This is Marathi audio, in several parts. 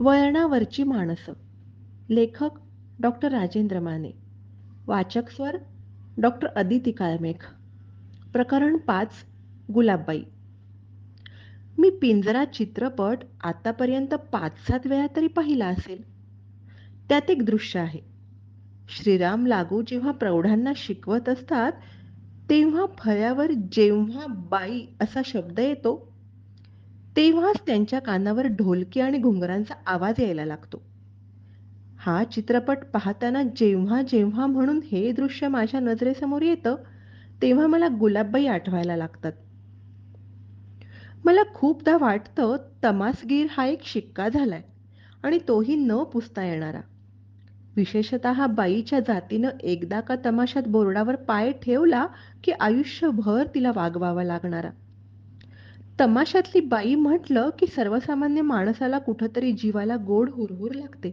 वळणावरची माणसं. लेखक डॉक्टर राजेंद्र माने. वाचक स्वर डॉक्टर अदिती काळमेघ. प्रकरण पाच गुलाबबाई. मी पिंजरा चित्रपट आतापर्यंत पाच सात वेळा तरी पाहिला असेल. त्यात एक दृश्य आहे. श्रीराम लागू जेव्हा प्रौढांना शिकवत असतात तेव्हा फळ्यावर जेव्हा बाई असा शब्द येतो तेव्हाच त्यांच्या कानावर ढोलकी आणि घुंगरांचा आवाज यायला लागतो. हा चित्रपट पाहताना जेव्हा जेव्हा म्हणून हे दृश्य माझ्या नजरेसमोर येतं तेव्हा मला गुलाबबाई आठवायला लागतात. मला खूपदा वाटतं तमासगीर हा एक शिक्का झालाय आणि तोही न पुसता येणारा. विशेषत बाईच्या जातीनं एकदा का तमाशात बोर्डावर पाय ठेवला की आयुष्यभर तिला वागवावा लागणारा. तमाशातली बाई म्हटलं की सर्वसामान्य माणसाला कुठंतरी जीवाला गोड हुरहुर लागते.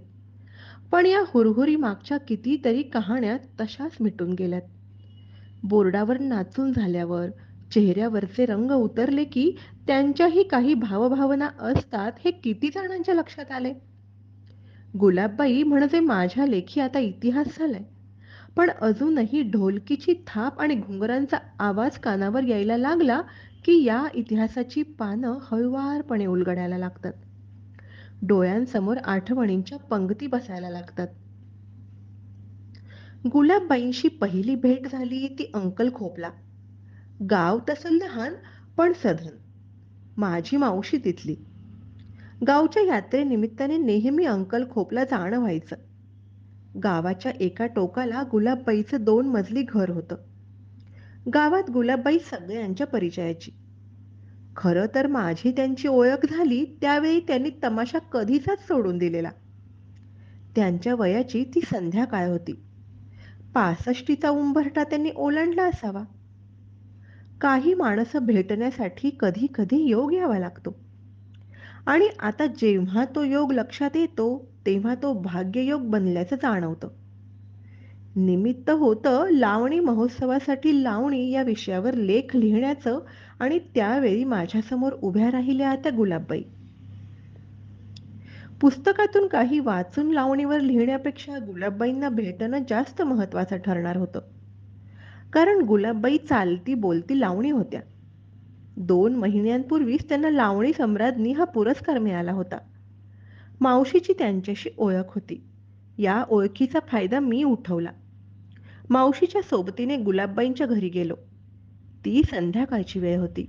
पण या हुरहुरी मागच्या कितीतरी कहाण्या तशाच मिटून गेल्यात. बोर्डावर नाचून झाल्यावर चेहऱ्यावरचे रंग उतरले की त्यांच्याही काही भावभावना असतात हे किती जणांच्या लक्षात आले? गुलाबबाई म्हणजे माझ्या लेखी आता इतिहास झालाय. पण अजूनही ढोलकीची थाप आणि घुंगरांचा आवाज कानावर यायला लागला की या इतिहासाची पानं हळुवारपणे उलगडायला लागतात. डोळ्यांसमोर आठवणींच्या पंक्ती बसायला लागतात. गुलाबबाईंशी पहिली भेट झाली ती अंकल खोपला. गाव तसं लहान पण सधन. माझी मावशी तिथली. गावच्या यात्रेनिमित्ताने नेहमी अंकल खोपला जाणं व्हायचं गावाच्या एका टोकाला गुलाबबाईचं दोन मजली घर होतं. गावात गुलाबबाई सगळ्यांच्या परिचयाची. खरं तर माझी त्यांची ओळख झाली त्यावेळी त्यांनी तमाशा कधीचाच सोडून दिलेला. त्यांच्या वयाची ती संध्याकाळ होती? पासष्टीचा उंबरठा त्यांनी ओलांडला असावा. काही माणसं भेटण्यासाठी कधी कधी योग यावा लागतो. आणि आता जेव्हा तो योग लक्षात येतो तेव्हा तो भाग्ययोग बनल्याचं जाणवतं. निमित्त होतं लावणी महोत्सवासाठी लावणी या विषयावर लेख लिहिण्याचं आणि त्यावेळी माझ्यासमोर उभ्या राहिल्या त्या गुलाबबाई. पुस्तकातून काही वाचून लावणीवर लिहिण्यापेक्षा गुलाबबाईंना भेटणं जास्त महत्वाचं ठरणार होतं. कारण गुलाबबाई चालती बोलती लावणी होत्या. दोन महिन्यांपूर्वीच त्यांना लावणी सम्राज्ञी हा पुरस्कार मिळाला होता. मावशीची त्यांच्याशी ओळख होती. या ओळखीचा फायदा मी उठवला. मावशीच्या सोबतीने गुलाबबाईंच्या घरी गेलो. ती संध्याकाळची वेळ होती.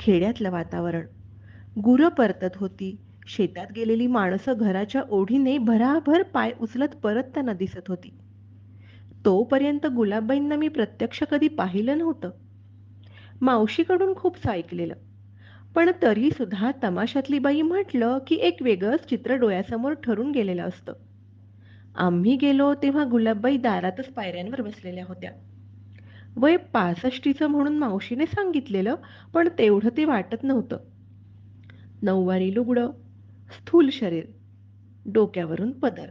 खेड्यातलं वातावरण. गुरं परतत होती. शेतात गेलेली माणसं घराच्या ओढीने भराभर पाय उचलत परतताना दिसत होती. तोपर्यंत गुलाबबाईंना मी प्रत्यक्ष कधी पाहिलं नव्हतं. मावशीकडून खूप ऐकलेलं पण तरी सुद्धा तमाशातली बाई म्हटलं की एक वेगळंच चित्र डोळ्यासमोर ठरून गेलेलं असतं. आम्ही गेलो तेव्हा गुलाबबाई दारातच पायऱ्यांवर बसलेल्या होत्या. वय पासष्टीचं म्हणून मावशीने सांगितलेलं पण तेवढं ते वाटत नव्हतं. नऊवारी लुगडं स्थूल शरीर डोक्यावरून पदर.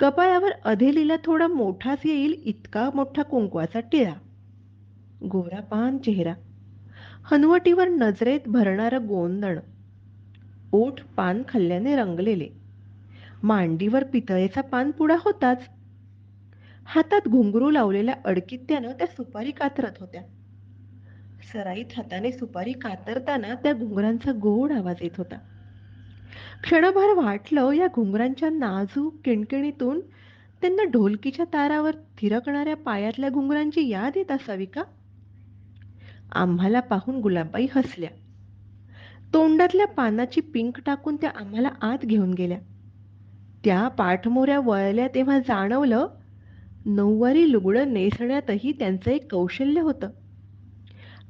कपाळावर अधेलीला थोडा मोठाच येईल इतका मोठा कुंकवाचा टिळा. गोरा पान चेहरा. हनुवटीवर नजरेत भरणारं गोंदण. ओठ पान खाल्ल्याने रंगलेले. मांडीवर पितळेचा पान पुडा होताच. हातात घुंगरू लावलेल्या अडकित्यानं त्या सुपारी कातरत होत्या. सराईत हाताने सुपारी कातरताना त्या घुंगरांचा गोड आवाज येत होता. क्षणभर वाटलं या घुंगरांच्या नाजूक किणकिणीतून त्यांना ढोलकीच्या तारावर थिरकणाऱ्या पायातल्या घुंगरांची याद येत असावी का? आम्हाला पाहून गुलाबबाई हसल्या. तोंडातल्या पानाची पिंक टाकून त्या आम्हाला आत घेऊन गेल्या. त्या पाठमोऱ्या वळल्या तेव्हा जाणवलं नऊवारी लुगडं नेसण्यातही त्यांचं एक कौशल्य होतं.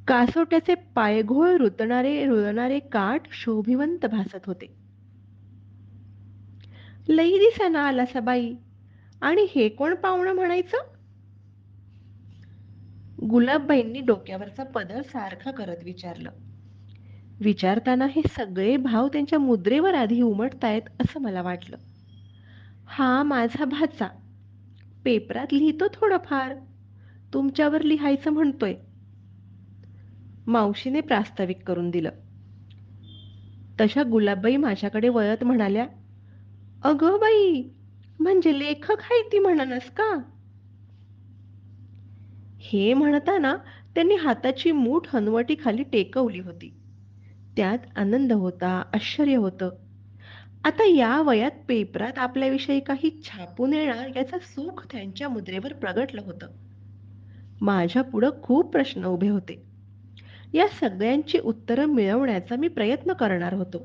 कासोट्याचे पायघोळ रुतणारे रुळणारे काठ शोभिवंत भासत होते. लई दिसाना आला सबाई आणि हे कोण पाहुणं म्हणायचं? गुलाबबाईंनी डोक्यावरचा पदर सारखा करत विचारलं. विचारताना हे सगळे भाव त्यांच्या मुद्रेवर आधी उमटतायत असं मला वाटलं. हा माझा भाचा. पेपरात लिहितो थोडंफार. तुमच्यावर लिहायचं म्हणतोय. मावशीने प्रास्ताविक करून दिलं. तशा गुलाबबाई माझ्याकडे वळत म्हणाल्या अगं बाई म्हणजे लेखक आहे ती म्हणनस का? हे म्हणताना त्यांनी हाताची मूठ हनवटी खाली टेकवली होती. त्यात आनंद होता आश्चर्य होतं. आता या वयात पेपरात आपल्याविषयी काही छापून येणार याचं सुख त्यांच्या मुद्रेवर प्रगटलं होतं. माझ्या पुढं खूप प्रश्न उभे होते. या सगळ्यांची उत्तरं मिळवण्याचा मी प्रयत्न करणार होतो.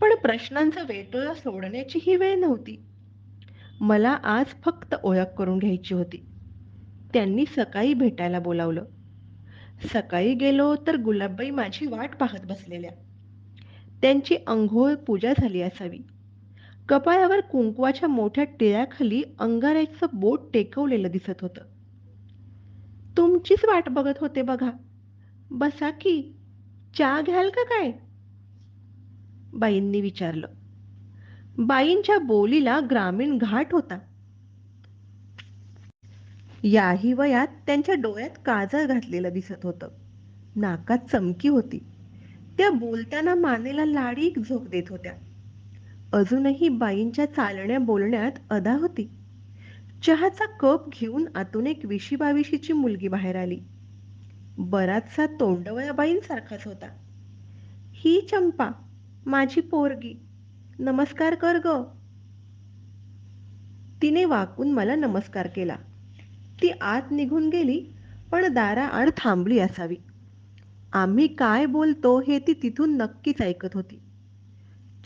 पण प्रश्नांचा वेटोळा सोडण्याची ही वेळ नव्हती. मला आज फक्त ओळख करून घ्यायची होती. त्यांनी सकाळी भेटायला बोलावलं. सकाळी गेलो तर गुलाबबाई माझी वाट पाहत बसलेल्या. त्यांची अंघोळ पूजा झाली असावी. कपाळावर कुंकवाच्या मोठ्या टिळ्याखाली अंगाऱ्याचं बोट टेकवलेलं दिसत होतं. तुमचीच वाट बघत होते बघा. बसा की चहा घ्याल का काय? बाईंनी विचारलं. बाईंच्या बोलीला ग्रामीण घाट होता. याही वयात त्यांच्या डोळ्यात काजळ घातलेलं दिसत होतं. नाकात चमकी होती. त्या बोलताना मानेला लाडीक झोक देत होत्या. अजूनही बाईंच्या चालण्या बोलण्यात अदा होती. चहाचा कप घेऊन आतून एक विशी बाविशीची मुलगी बाहेर आली. बराचसा तोंडवळ्या बाईंसारखाच होता. ही चंपा माझी पोरगी नमस्कार कर ग. तिने वाकून मला नमस्कार केला. ती आत निघून गेली पण दाराआड थांबली असावी. आम्ही काय बोलतो हे ती तिथून नक्कीच ऐकत होती.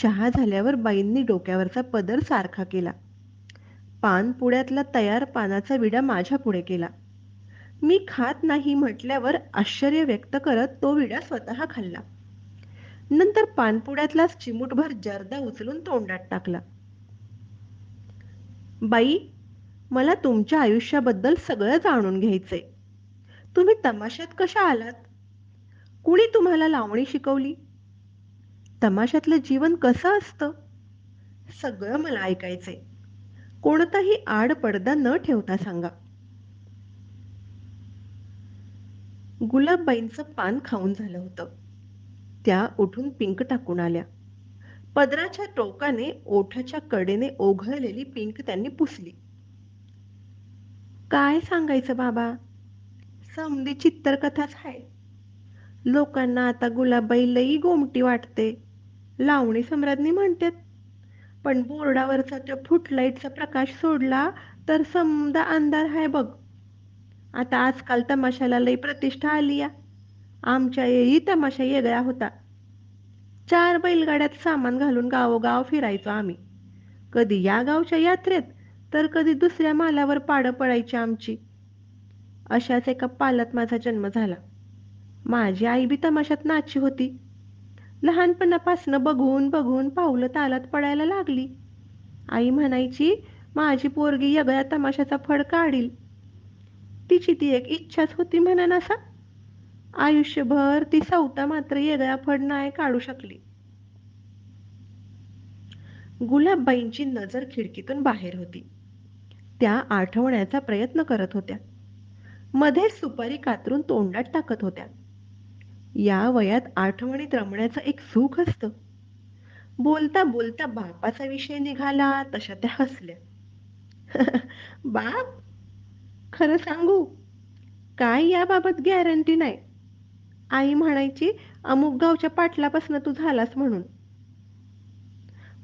चहा झाल्यावर बाईंनी डोक्यावरचा पदर सारखा केला. पानपुड्यातला तयार पानाचा विडा माझ्या पुढे केला. मी खात नाही म्हटल्यावर आश्चर्य व्यक्त करत तो विडा स्वतः खाल्ला. नंतर पानपुड्यातला चिमूटभर जर्दा उचलून तोंडात टाकला. बाई मला तुमच्या आयुष्याबद्दल सगळं जाणून घ्यायचंय. तुम्ही तमाशात कशा आलात? कुणी तुम्हाला लावणी शिकवली? तमाशातलं जीवन कसं असतं? सगळं मला ऐकायचंय. कोणताही आड पडदा न ठेवता सांगा. गुलाबबाईंचं पान खाऊन झालं होतं. त्या उठून पिंक टाकून आल्या. पदराच्या टोकाने ओठाच्या कडेने ओघळलेली पिंक त्यांनी पुसली. काय सांगायचं बाबा? समधी चित्तरकथाच आहे लोकांना आता गुलाबाई लई गोमटी वाटते. लावणी सम्राज्ञी म्हणतात पण बोर्डावरचा त्या फुटलाईटचा प्रकाश सोडला तर समदा अंधार आहे बघ. आता आजकाल तमाशाला लई प्रतिष्ठा आली या. आमच्या येई तमाशा वेगळा होता. चार बैलगाड्यात सामान घालून गावोगाव फिरायचो आम्ही. कधी या गावच्या यात्रेत तर कधी दुसऱ्या मालावर पाडं पडायची आमची. अशाच एका पालत माझा जन्म झाला. माझी आई बी तमाशात नाची होती. लहानपणापासनं बघून बघून पावलं तालात पडायला लागली. आई म्हणायची माझी पोरगी यगळ्या तमाशाचा फड काढील. तिची ती एक इच्छाच होती म्हणा असा आयुष्यभर ती सवता मात्र येगळा फड नाही काढू शकली. गुलाबबाईंची नजर खिडकीतून बाहेर होती. त्या आठवण्याचा प्रयत्न करत होत्या. मध्ये सुपारी कातरून तोंडात टाकत होत्या. या वयात आठवणीत रमण्याचं एक सुख असतं. बोलता बोलता बापाचा विषय निघाला तशा त्या हसल्या. बाप खरं सांगू काय याबाबत गॅरंटी नाही. आई म्हणायची अमुक गावच्या पाटलापासून तू झालास म्हणून.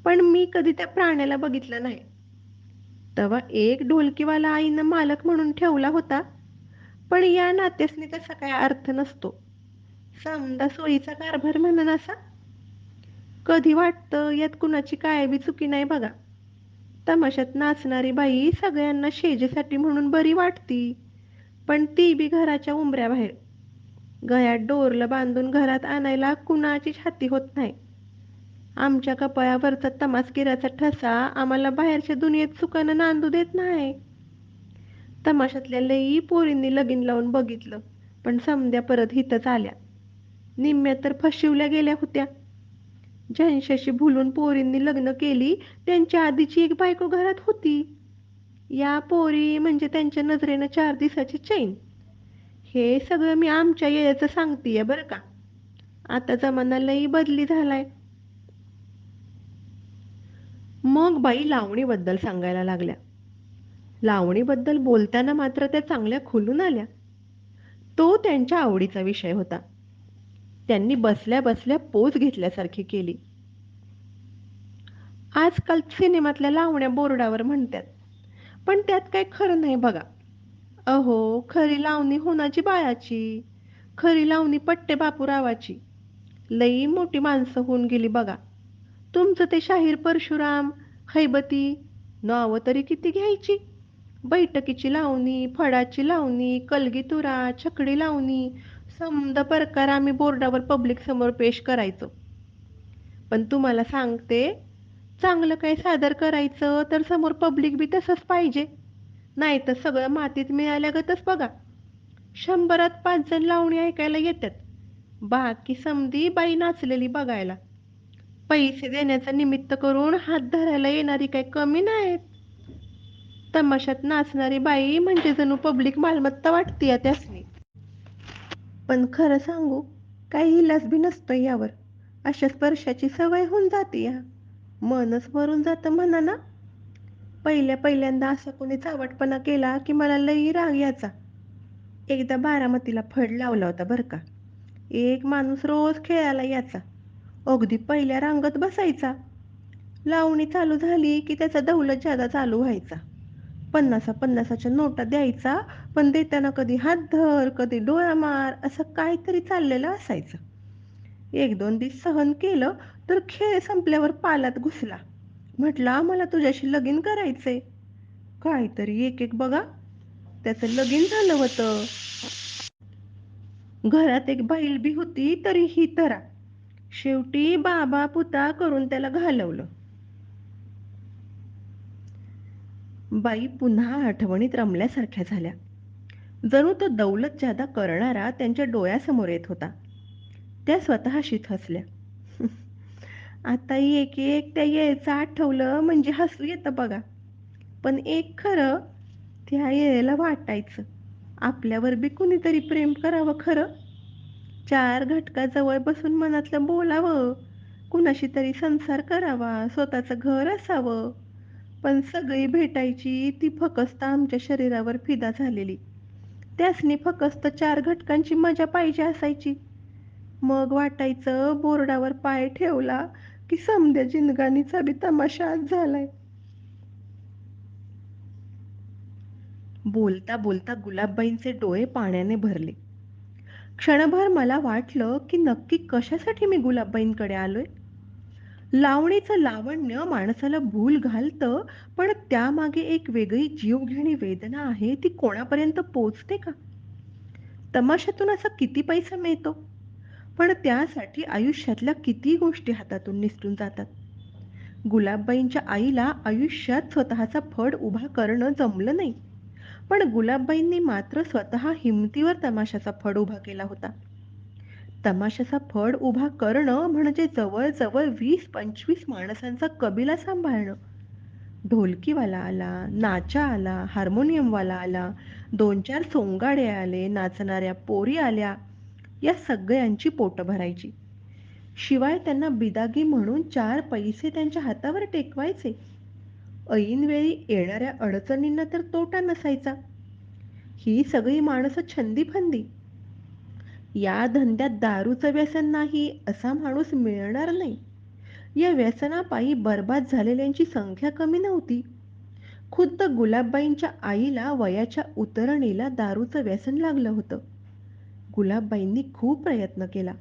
पण मी कधी त्या प्राण्याला बघितलं नाही. तेव्हा एक ढोलकीवाला आईनं मालक म्हणून ठेवला होता पण या नात्यासनी तसा काय अर्थ नसतो. समदा सोयीचा कारभार म्हणून असा कधी वाटतं यात कुणाची काय बी चुकी नाही बघा. तमाशात नाचणारी बाई सगळ्यांना शेजेसाठी म्हणून बरी वाटती पण ती बी घराच्या उंबऱ्याबाहेर. गळ्यात डोरलं बांधून घरात आणायला कुणाची छाती होत नाही. आमच्या कपाळावरचा तमासगिराचा ठसा आम्हाला बाहेरच्या दुनियेत सुखानं नांदू देत नाही. तमाशातल्या लई पोरींनी लगीन लावून बघितलं पण समद्या परत हितच आल्या. निम्म्या तर फशिवल्या गेल्या होत्या. ज्यांच्याशी भुलून पोरींनी लग्न केली त्यांच्या आधीची एक बायको घरात होती. या पोरी म्हणजे त्यांच्या नजरेनं चार दिवसाची चैन. हे सगळं मी आमच्या येयाचं सांगतीये बरं का. आता जमाना लई बदली झालाय. मग बाई लावणीबद्दल सांगायला लागल्या. लावणीबद्दल बोलताना मात्र त्या चांगल्या खुलून आल्या. तो त्यांच्या आवडीचा विषय होता. त्यांनी बसल्या बसल्या पोच घेतल्यासारखी केली. आजकाल सिनेमातल्या लावण्या बोर्डावर म्हणतात पण त्यात काही खरं नाही बघा. अहो खरी लावणी होनाची बाळाची खरी लावणी पट्टे बापूरावाची. लई मोठी माणसं होऊन गेली बघा. तुमचं ते शाहीर परशुराम हैबती नावं तरी किती घ्यायची? बैठकीची लावणी फडाची लावणी कलगीतुरा छकडी लावणी समजा प्रकार आम्ही बोर्डावर पब्लिक समोर पेश करायचो. पण तुम्हाला सांगते चांगलं काही सादर करायचं तर समोर पब्लिक बी तसंच पाहिजे. नाही तर सगळं मातीत मिळाल्यागतच बघा. शंभरात पाच जण लावणी ऐकायला येतात. बाकी समधी बाई नाचलेली बघायला. पैसे देण्याचं निमित्त करून हात धरायला येणारी काही कमी नाहीत. तमाशात नाचणारी बाई म्हणजे जणू पब्लिक मालमत्ता वाटते त्यास पण खरं सांगू काही इलाजबी नसतो यावर. अशा स्पर्शाची सवय होऊन जाते या. मनच मरून जातं म्हणा ना. पहिल्या पहिल्यांदा असा कोणी चावटपणा केला की मला लई राग याचा एकदा बारामतीला फड लावला होता बरं का. एक माणूस रोज खेळायला याचा अगदी पहिल्या रांगत बसायचा. लावणी चालू झाली की त्याचा दौलत जादा चालू व्हायचा. पन्नासा पन्नासाच्या नोटा द्यायचा पण देताना कधी हात धर कधी डोळा मार असं काहीतरी चाललेलं असायचं. एक दोन दिवस सहन केलं तर खेळ संपल्यावर पालात घुसला. म्हटला मला तुझ्याशी लगीन करायचंय. काहीतरी एक एक बघा. त्याचं लगीन झालं होतं. घरात एक बैल बी होती तरी ही तरा. शेवटी बाबा पुता करून त्याला घालवलं. बाई पुन्हा आठवणीत रमल्यासारख्या झाल्या. जणू तो दौलत जादा करणारा त्यांच्या डोळ्यासमोर येत होता. त्या स्वतःशीच हसल्या. आता एक एक त्या यायचं आठवलं म्हणजे हसू येतं बघा. पण एक खरं त्या येळेला वाटायचं. आपल्यावर बी कुणीतरी प्रेम करावं खरं. चार घटकाजवळ बसून मनातलं बोलावं. कुणाशी तरी संसार करावा स्वतःचं घर असावं. पण सगळी भेटायची ती फकस्त आमच्या शरीरावर फिदा झालेली. त्यासनी फकस्त चार घटकांची मजा पाहिजे असायची. मग वाटायचं बोर्डावर पाय ठेवला की समद्या जिंदगानीचा बी तमाशा आज झालाय. बोलता बोलता गुलाबबाईंचे डोळे पाण्याने भरले. क्षणभर मला वाटलं की नक्की कशासाठी मी गुलाबबाईंकडे आलोय? लावणीचं लावण्य माणसाला भूल घालतं पण त्यामागे एक वेगळी जीवघेणी वेदना आहे ती कोणापर्यंत पोचते का? तमाशातून असा किती पैसा मिळतो? पण त्यासाठी आयुष्यातल्या किती गोष्टी हातातून निसटून जातात? गुलाबबाईंच्या आईला आयुष्यात स्वतःचा फड उभा करणं जमलं नाही. पण गुलाबबाईंनी मात्र स्वतः हिमतीवर तमाशाचा फड उभा केला होता. तमाशाचा फड उभा करणं म्हणजे जवळजवळ वीस पंचवीस माणसांचा कबिला सांभाळणं. ढोलकीवाला आला नाचा आला हार्मोनियमवाला आला दोन चार सोंगाडे आले नाचणाऱ्या पोरी आल्या या सगळ्यांची पोटं भरायची. शिवाय त्यांना बिदागी म्हणून चार पैसे त्यांच्या हातावर टेकवायचे. ऐनवेळी येणाऱ्या अडचणींना तर तोटा नसायचा. ही सगळी माणसं छंदी फंदी या धंद्यात दारूचं व्यसन नाही असा माणूस मिळणार नाही. या व्यसनापायी बर्बाद झालेल्यांची संख्या कमी नव्हती. खुद्द गुलाबबाईंच्या आईला वयाच्या उतरणीला दारूचं व्यसन लागलं होतं. गुलाबबाईंनी खूप प्रयत्न केला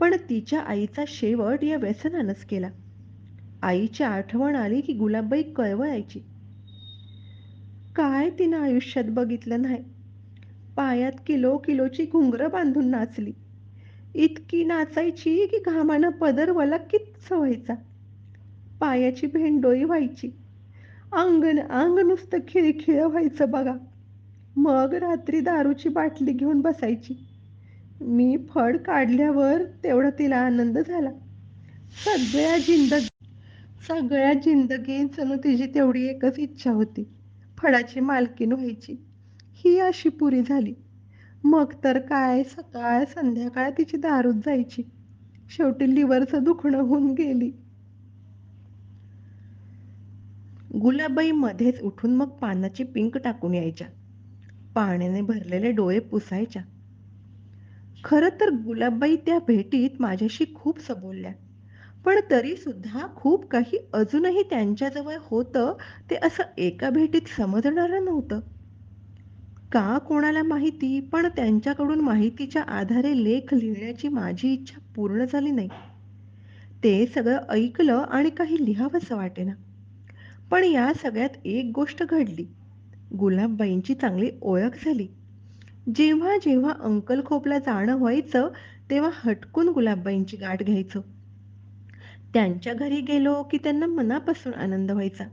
पण तिच्या आईचा शेवट या व्यसनानंच केला. आईची आठवण आली की गुलाबबाई कळवळायची काय तिनं आयुष्यात बघितलं नाही? पायात किलो किलोची घुंगरं बांधून नाचली. इतकी नाचायची की घामानं पदर वलक्कीच व्हायचा. पायाची भेंडोई व्हायची. अंगण अंग नुसतं खिळखिळ व्हायचं बघा. मग रात्री दारूची बाटली घेऊन बसायची. मी फड काढल्यावर तेवढा तिला आनंद झाला. सगळ्या जिंदगी सगळ्या जिंदगी जणू तिची तेवढी एकच इच्छा होती. फळाची मालकीन व्हायची. ही अशी पुरी झाली. मग तर काय सकाळ संध्याकाळ तिची दारूच जायची. शेवटी लिव्हरचं दुखणं होऊन गेली. गुलाबाई मध्येच उठून मग पानाची पिंक टाकून यायच्या. पाण्याने भरलेले डोळे पुसायच्या. खरं तर गुलाबबाई त्या भेटीत माझ्याशी खूप सबोलल्या. पण तरी सुद्धा खूप काही अजूनही त्यांच्याजवळ होतं ते असं एका भेटीत समजणारं नव्हतं. का कोणाला माहिती? पण त्यांच्याकडून माहितीच्या आधारे लेख लिहिण्याची माझी इच्छा पूर्ण झाली नाही. ते सगळं ऐकलं आणि काही लिहावंसं वाटेना. पण या सगळ्यात एक गोष्ट घडली. गुलाबबाईंची चांगली ओळख झाली. जेव्हा जेव्हा अंकल खोपला जाणं व्हायचं तेव्हा हटकून गुलाबबाईंची गाठ घ्यायचो. त्यांच्या घरी गेलो की त्यांना मनापासून आनंद व्हायचा.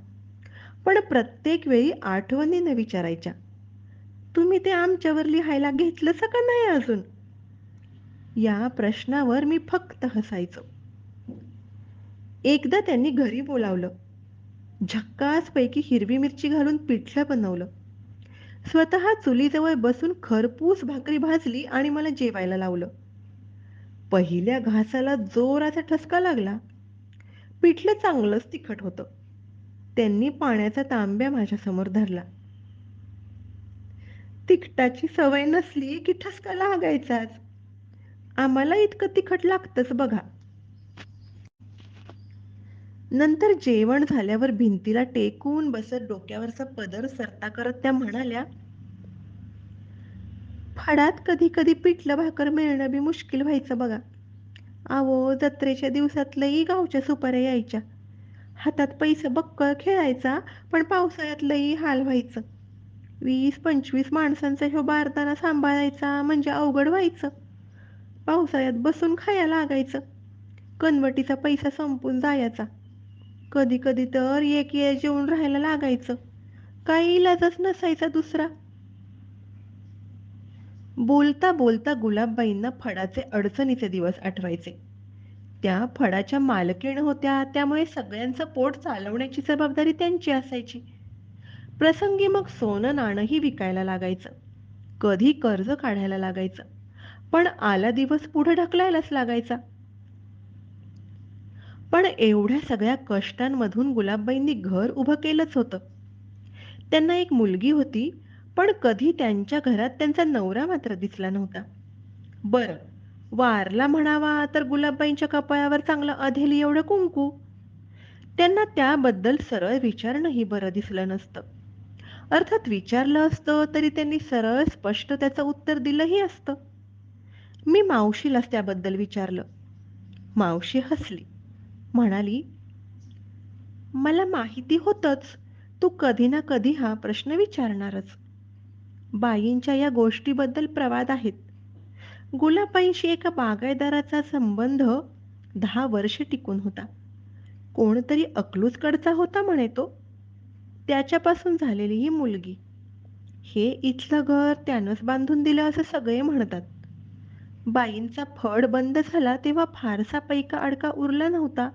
पण प्रत्येक वेळी आठवणीनं विचारायच्या. तुम्ही ते आमच्यावर लिहायला घेतलंस का नाही अजून? या प्रश्नावर मी फक्त हसायचो. एकदा त्यांनी घरी बोलावलं. झक्कासपैकी हिरवी मिरची घालून पिठलं बनवलं. स्वतः चुलीजवळ बसून खरपूस भाकरी भाजली आणि मला जेवायला लावलं. पहिल्या घासाला जोराचा ठसका लागला. पिठलं चांगलंच तिखट होतं. त्यांनी पाण्याचा तांब्या माझ्यासमोर धरला. तिखटाची सवय नसली की ठसका लागायचाच. आम्हाला इतकं तिखट लागतच बघा. नंतर जेवण झाल्यावर भिंतीला टेकून बसत डोक्यावरचा पदर सरता करत त्या म्हणाल्या फडात कधी कधी पिठलं भाकर मिळणं बी मुश्किल व्हायचं बघा. आवो जत्रेच्या दिवसातलंही गावच्या सुपाऱ्या यायच्या. हातात पैसे बक्कळ खेळायचा पण पावसाळ्यातलंही हाल व्हायचं. वीस पंचवीस माणसांचा ह्यो बारदाना सांभाळायचा म्हणजे अवघड व्हायचं. पावसाळ्यात बसून खाया लागायचं. कनवटीचा पैसा संपून जायचा. कधी कधी तर एक ये जेवून राहायला लागायचं. काही इलाजच नसायचा दुसरा. बोलता बोलता गुलाबबाईंना फडाचे अडचणीचे दिवस आठवायचे. त्या फडाच्या मालकीण होत्या त्यामुळे सगळ्यांचं पोट चालवण्याची जबाबदारी त्यांची असायची. प्रसंगी मग सोनं नाणंही विकायला लागायचं. कधी कर्ज काढायला लागायचं. पण आला दिवस पुढे ढकलायलाच लागायचा. पण एवढ्या सगळ्या कष्टांमधून गुलाबबाईंनी घर उभं केलंच होतं. त्यांना एक मुलगी होती पण कधी त्यांच्या घरात त्यांचा नवरा मात्र दिसला नव्हता. बरं वारला म्हणावा तर गुलाबबाईंच्या कपाळावर चांगलं अधेली एवढं कुंकू. त्यांना त्याबद्दल सरळ विचारणंही बरं दिसलं नसतं. अर्थात विचारलं असतं तरी त्यांनी सरळ स्पष्ट त्याचं उत्तर दिलंही असतं. मी मावशीलाच त्याबद्दल विचारलं. मावशी हसली. म्हणाली मला माहिती होतच. तू कधी ना कधी हा प्रश्न विचारणारच. बाईंच्या या गोष्टीबद्दल प्रवाद आहेत. गुलाबाईंशी एका बागायदाराचा संबंध दहा वर्ष टिकून होता. कोणतरी अकलूजकडचा होता म्हणे तो. त्याच्यापासून झालेली ही मुलगी. हे इथलं घर त्यानंच बांधून दिलं असं सगळे म्हणतात. बाईंचा फड बंद झाला तेव्हा फारसा पैका अडका उरला नव्हता.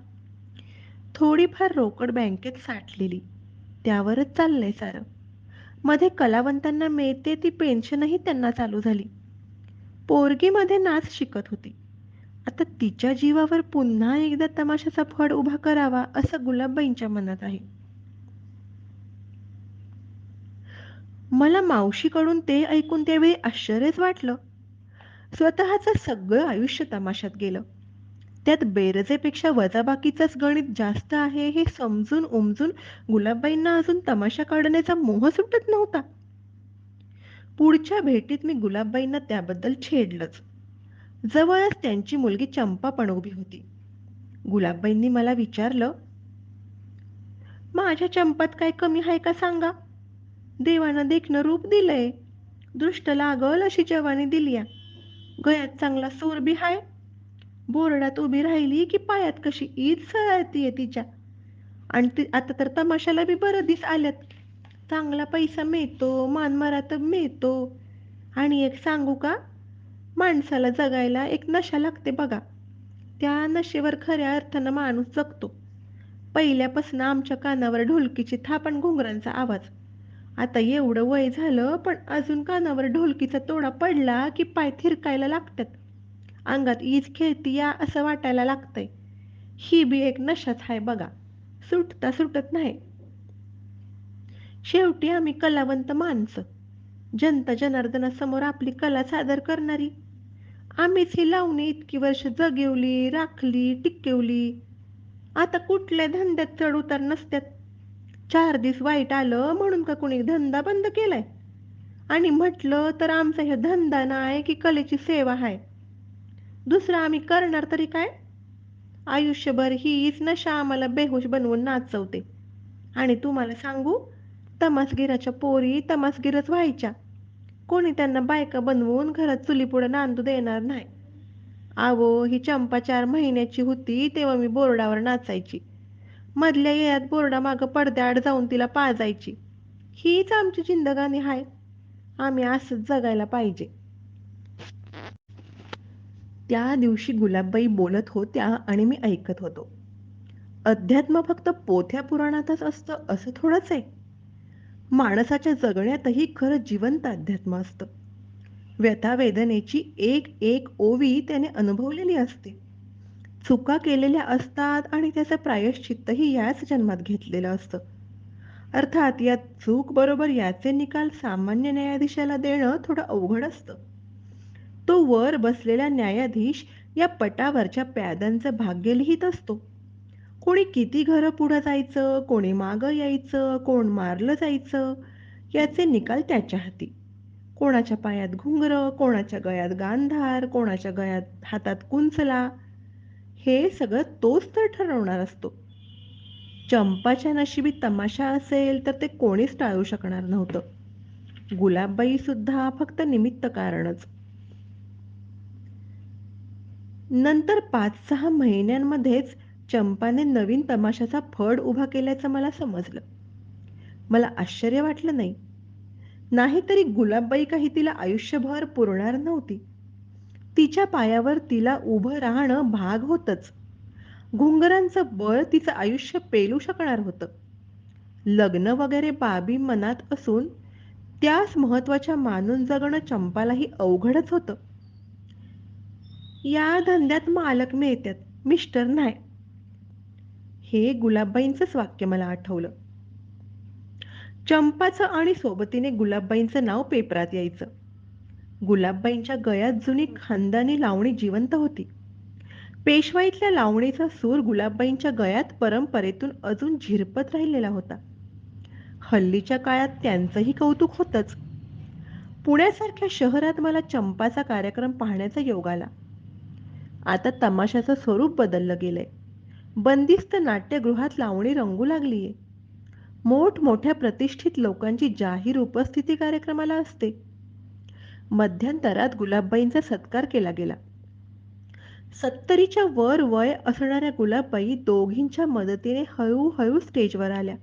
थोडीफार रोकड बँकेत साठलेली. त्यावरच चाललंय सारं. मध्ये कलावंतांना मिळते ती पेन्शनही त्यांना चालू झाली. पोरगीमध्ये नाच शिकत होती. आता तिच्या जीवावर पुन्हा एकदा तमाशाचा फड उभा करावा असं गुलाबबाईंच्या मनात आहे. मला मावशीकडून ते ऐकून त्यावेळी आश्चर्यच वाटलं. स्वतःचं सगळं आयुष्य तमाशात गेलं. त्यात बेरजेपेक्षा वजाबाकीचंच गणित जास्त आहे हे समजून उमजून गुलाबबाईंना अजून तमाशा काढण्याचा मोह सुटत नव्हता. पुढच्या भेटीत मी गुलाबबाईंना त्याबद्दल छेडलंच. जवळच त्यांची मुलगी चंपा पण उभी होती. गुलाबबाईंनी मला विचारलं माझ्या चंपात काय कमी आहे का सांगा? देवानं देखणं रूप दिलंय. दृष्ट लागल अशी जवानी दिलीया. गळ्यात चांगला सूर बी हाय. बोरडात उभी राहिली की पायात कशी ईद सळतीये तिच्या. आणि ती आता तर तमाशाला बी बरं दिस आल्यात. चांगला पैसा मिळतो मानमरातब मिळतो. आणि एक सांगू का? माणसाला जगायला एक नशा लागते बघा. त्या नशेवर खऱ्या अर्थानं माणूस जगतो. पहिल्यापासून आमच्या कानावर ढोलकीची थाप आणि घुंगरांचा आवाज. आता एवढं वय झालं पण अजून कानावर ढोलकीचा तोडा पडला की पाय थिरकायला लागतात. अंगात ईज खेळती या असं वाटायला लागतंय. ही बी एक नशाच आहे बघा. सुटता सुटत नाही. शेवटी आम्ही कलावंत माणसं. जनता जनार्दनासमोर आपली कला सादर करणारी. आम्हीच ही लावणी इतकी वर्ष जगवली राखली टिकवली. आता कुठल्या धंद्यात चढ उतार नसत्यात. चार दिवस वाईट आलं म्हणून का कुणी धंदा बंद केलाय? आणि म्हटलं तर आमचा हे धंदा नाही की कलेची सेवा आहे. दुसरं आम्ही करणार तरी काय? आयुष्यभर हीच नशा आम्हाला बेहोश बनवून नाचवते. आणि तुम्हाला सांगू तमासगिराच्या पोरी तमासगिरच व्हायच्या. कोणी त्यांना बायका बनवून घरात चुलीपुढं नांदू देणार नाही. आवो ही चंपा चार महिन्याची होती तेव्हा मी बोर्डावर नाचायची. मधल्या येयात बोर्डामागं पडद्याआड जाऊन तिला पाजायची. हीच आमची जिंदगानी हाय. आम्ही असंच जगायला पाहिजे. त्या दिवशी गुलाबबाई बोलत होत्या आणि मी ऐकत होतो. अध्यात्म फक्त पोथ्या पुराणातच असतं असं थोडंच आहे. माणसाच्या जगण्यातही खरं जिवंत अध्यात्म असतं. व्यथा वेदनेची एक एक ओवी त्याने अनुभवलेली असते. चुका केलेल्या असतात आणि त्याचं प्रायश्चित्तही याच जन्मात घेतलेलं असतं. अर्थात या चूक बरोबर याचे निकाल सामान्य न्यायाधीशाला देणं थोडं अवघड असतं. तो वर बसलेला न्यायाधीश या पटावरच्या प्याद्यांचं भाग्य लिहित असतो. कोणी किती घरं पुढं जायचं कोणी मागं यायचं कोण मारलं जायचं याचे निकाल त्याच्या हाती. कोणाच्या पायात घुंगरं कोणाच्या गळ्यात गांधार कोणाच्या गळ्यात हातात कुंचला हे सगळं तोच तर ठरवणार असतो. चंपाच्या नशिबी तमाशा असेल तर ते कोणीच टाळू शकणार नव्हतं. गुलाबबाई सुद्धा फक्त निमित्त कारणच. नंतर पाच सहा महिन्यांमध्येच चंपाने नवीन तमाशाचा फड उभा केल्याचं मला समजलं. मला आश्चर्य वाटलं नाही. नाहीतरी गुलाबबाई काही तिला आयुष्यभर पुरणार नव्हती. तिच्या पायावर तिला उभं राहणं भाग होतच. घुंगरांचं बळ तिचं आयुष्य पेलू शकणार होतं. लग्न वगैरे बाबी मनात असून त्यास महत्त्वाच्या मानून जगणं चंपालाही अवघडच होतं. या धंद्यात मालक मिळतात मिस्टर नाही हे गुलाबबाईंचंच वाक्य मला आठवलं. चंपाचं आणि सोबतीने गुलाबबाईंचं नाव पेपरात यायचं. गुलाबबाईंच्या गळ्यात जुनी खानदानी लावणी जिवंत होती. पेशवाईतल्या लावणीचा सूर गुलाबबाईंच्या गळ्यात परंपरेतून अजून झिरपत राहिलेला होता. हल्लीच्या काळात त्यांचंही कौतुक होतच. पुण्यासारख्या शहरात मला चंपाचा कार्यक्रम पाहण्याचा योग आला. आता तमाशाचं स्वरूप बदललं गेलंय. बंदिस्त नाट्यगृहात लावणी रंगू लागलीये. मोठमोठ्या प्रतिष्ठित लोकांची जाहीर उपस्थिती कार्यक्रमाला असते. मध्यंतरात गुलाबबाईंचा सत्कार केला गेला. सत्तरीच्या वर वय असणाऱ्या गुलाबबाई दोघींच्या मदतीने हळूहळू स्टेजवर आल्या.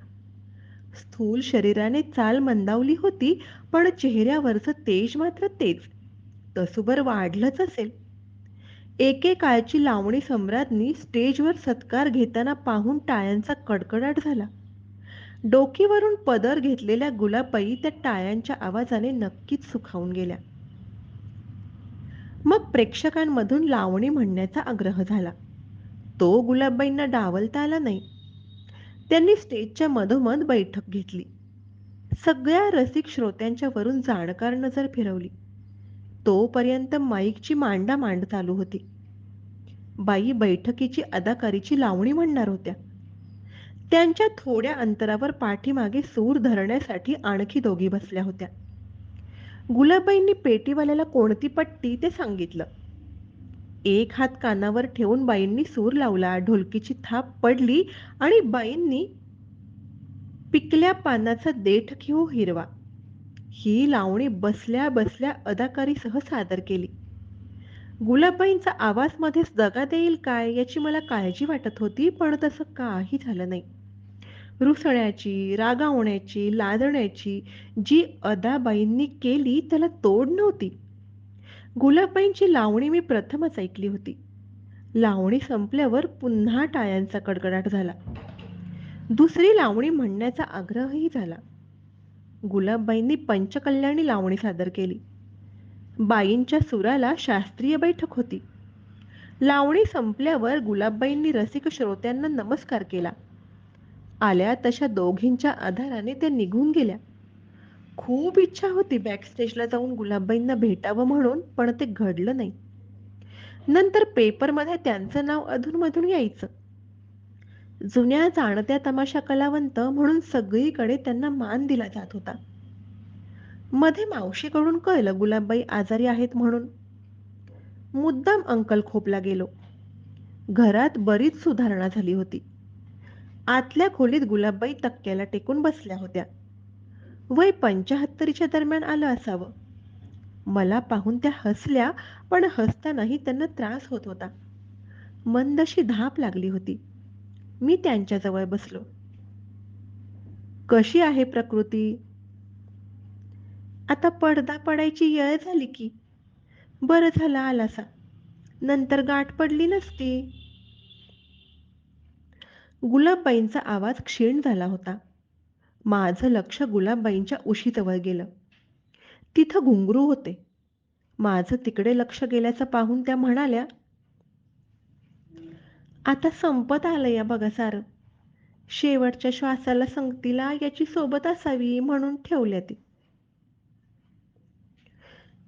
स्थूल शरीराने चाल मंदावली होती पण चेहऱ्यावरचं तेज मात्र तेज तसुबर वाढलंच असेल. एकेकाळची लावणी सम्राज्ञी स्टेजवर सत्कार घेताना पाहून टाळ्यांचा कडकडाट झाला. डोकीवरून पदर घेतलेल्या गुलाबाई त्या टाळ्यांच्या आवाजाने नक्कीच सुखावून गेल्या. मग प्रेक्षकांमधून लावणी म्हणण्याचा आग्रह झाला. तो गुलाबबाईंना डावलता आला नाही. त्यांनी स्टेजच्या मधोमध बैठक घेतली. सगळ्या रसिक श्रोत्यांच्या वरून जाणकार नजर फिरवली. तोपर्यंत माईकची मांडा मांड चालू होती. बाई बैठकीची अदाकारीची लावणी म्हणणार होत्या. त्यांच्या थोड्या अंतरावर पाठीमागे सूर धरण्यासाठी आणखी दोघी बसल्या होत्या. गुलाबाईंनी पेटीवाल्याला कोणती पट्टी ते सांगितलं. एक हात कानावर ठेवून बाईंनी सूर लावला. ढोलकीची थाप पडली आणि बाईंनी पिकल्या पानाचा देठ घेऊ हिरवा. ही लावणी बसल्या बसल्या अदाकारीसह सादर केली. गुलाबाईंचा आवाज मध्येच दगा देईल काय याची मला काळजी वाटत होती पण तसं काही झालं नाही. रुसण्याची रागावण्याची लादण्याची जी अदाबाईंनी केली त्याला तोड नव्हती. गुलाबाईंची लावणी मी प्रथमच ऐकली होती. लावणी संपल्यावर पुन्हा टाळ्यांचा कडकडाट झाला. दुसरी लावणी म्हणण्याचा आग्रहही झाला. गुलाबबाईंनी पंचकल्याणी लावणी सादर केली. बाईंच्या सुराला शास्त्रीय बैठक होती. लावणी संपल्यावर गुलाबबाईंनी रसिक श्रोत्यांना नमस्कार केला. आल्या तशा दोघींच्या आधाराने त्या निघून गेल्या. खूप इच्छा होती बॅकस्टेजला जाऊन गुलाबबाईंना भेटावं म्हणून पण ते घडलं नाही. नंतर पेपरमध्ये त्यांचं नाव अधूनमधून यायचं. जुन्या जाणत्या तमाशा कलावंत म्हणून सगळीकडे त्यांना मान दिला जात होता. मध्ये मावशीकडून कळलं गुलाबबाई आजारी आहेत म्हणून. मुद्दाम अंकल खोपला गेलो. घरात बरीच सुधारणा झाली होती. आतल्या खोलीत गुलाबबाई तक्क्याला टेकून बसल्या होत्या. वय पंचाहत्तरीच्या दरम्यान आलं असावं. मला पाहून त्या हसल्या पण हसतानाही त्यांना त्रास होत होता. मंदशी धाप लागली होती. मी त्यांच्याजवळ बसलो. कशी आहे प्रकृती? आता पडदा पडायची येळ झाली की? बरं झालं आलासा. नंतर गाठ पडली नसती. गुलाबबाईंचा आवाज क्षीण झाला होता. माझं लक्ष गुलाबबाईंच्या उशीजवळ गेलं. तिथं घुंगरू होते. माझं तिकडे लक्ष गेल्याचं पाहून त्या म्हणाल्या आता संपत आलं या बघा सारं. शेवटच्या श्वासाला संगतीला याची सोबत असावी म्हणून ठेवल्या ती.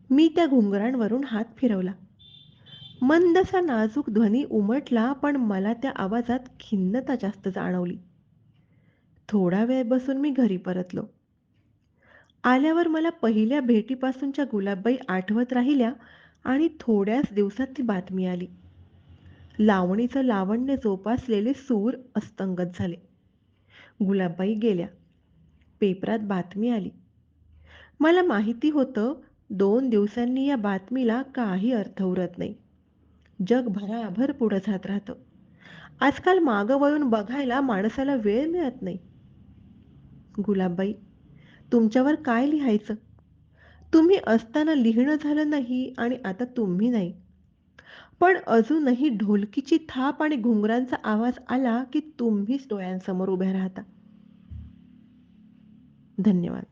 मी त्या घुंगरांवरून हात फिरवला. मंदसा नाजूक ध्वनी उमटला पण मला त्या आवाजात खिन्नता जास्त जाणवली. थोडा वेळ बसून मी घरी परतलो. आल्यावर मला पहिल्या भेटीपासूनच्या गुलाबबाई आठवत राहिल्या आणि थोड्याच दिवसात ती बातमी आली. लावणीचं लावण्य जोपासलेले सूर अस्तंगत झाले. गुलाबबाई गेल्या. पेपरात बातमी आली. मला माहिती होतं दोन दिवसांनी या बातमीला काही अर्थ उरत नाही. जग भराभर पुढं जात राहतं. आजकाल मागं वळून बघायला माणसाला वेळ मिळत नाही. गुलाबबाई तुमच्यावर काय लिहायचं? तुम्ही असताना लिहिणं झालं नाही आणि आता तुम्ही नाही. पण अजूनही ढोलकीची थाप आणि घुंगरांचा आवाज आला की तुम्हीच डोळ्यांसमोर उभ्या राहता. धन्यवाद.